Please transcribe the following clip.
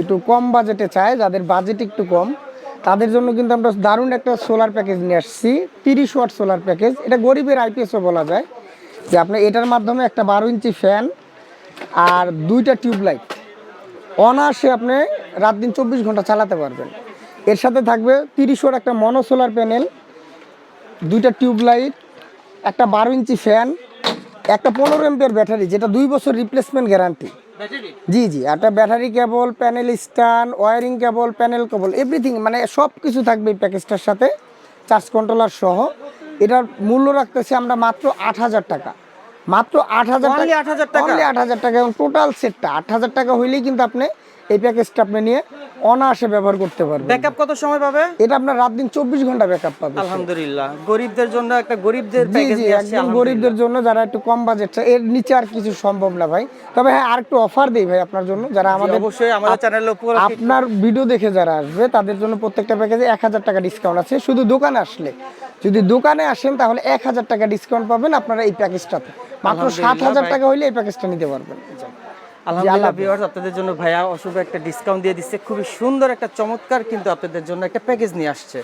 একটু কম বাজেটে চায়, যাদের বাজেট একটু কম, তাদের জন্য কিন্তু আমরা দারুণ একটা সোলার প্যাকেজ নিয়ে আসছি, তিরিশ ওয়াট সোলার প্যাকেজ এটা গরিবের আইপিএসও বলা যায়, যে আপনি এটার মাধ্যমে একটা বারো ইঞ্চি ফ্যান আর দুইটা টিউবলাইট অনায়াসে আপনি রাত দিন চব্বিশ ঘণ্টা চালাতে পারবেন। এর সাথে থাকবে তিরিশ ওয়াট একটা মনো সোলার প্যানেল দুইটা টিউবলাইট একটা বারো ইঞ্চি ফ্যান একটা পনেরো এমপের ব্যাটারি যেটা দুই বছর রিপ্লেসমেন্ট গ্যারান্টি জি জি একটা battery cable panel stand wiring cable panel cable everything মানে সব কিছু থাকবে এই প্যাকেজটার সাথে চার্জ কন্ট্রোলার সহ। এটার মূল্য রাখতেছি আমরা মাত্র আট হাজার টাকা। মাত্র আট হাজার আট হাজার টাকা? আট হাজার টাকা এবং টোটাল সেটটা আট হাজার টাকা হইলেই কিন্তু আপনি এই প্যাকেজটা আপনি নিয়ে অনায়াসে ব্যবহার করতে পারবেন। ব্যাকআপ কত সময় পাবে? এটা আপনার রাত দিন চব্বিশ ঘণ্টা ব্যাকআপ পাবে আলহামদুলিল্লাহ। গরিবদের জন্য একটা গরিবদের প্যাকেজ একদম গরিবদের জন্য যারা একটু কম বাজেট এর নিচে আর কিছু সম্ভব না ভাই। তবে হ্যাঁ আর একটু অফার দেই ভাই আপনার জন্য যারা আমাদের অবশ্যই আমাদের চ্যানেলের উপর আপনার ভিডিও দেখে যারা আসবে তাদের জন্য প্রত্যেকটা প্যাকেজে এক হাজার টাকা ডিসকাউন্ট আছে। শুধু দোকানে আসলে যদি দোকানে আসেন তাহলে এক হাজার টাকা ডিসকাউন্ট পাবেন আপনারা এই প্যাকেজটাতে মাত্র সাত হাজার টাকা হইলে এই প্যাকেজটা নিতে পারবেন। আলহামদুলিল্লাহ ভিউয়ার্স আপনাদের জন্য ভাইয়া অশুভ একটা ডিসকাউন্ট দিয়ে দিচ্ছে। খুবই সুন্দর একটা চমৎকার কিন্তু আপনাদের জন্য একটা প্যাকেজ নিয়ে আসছে।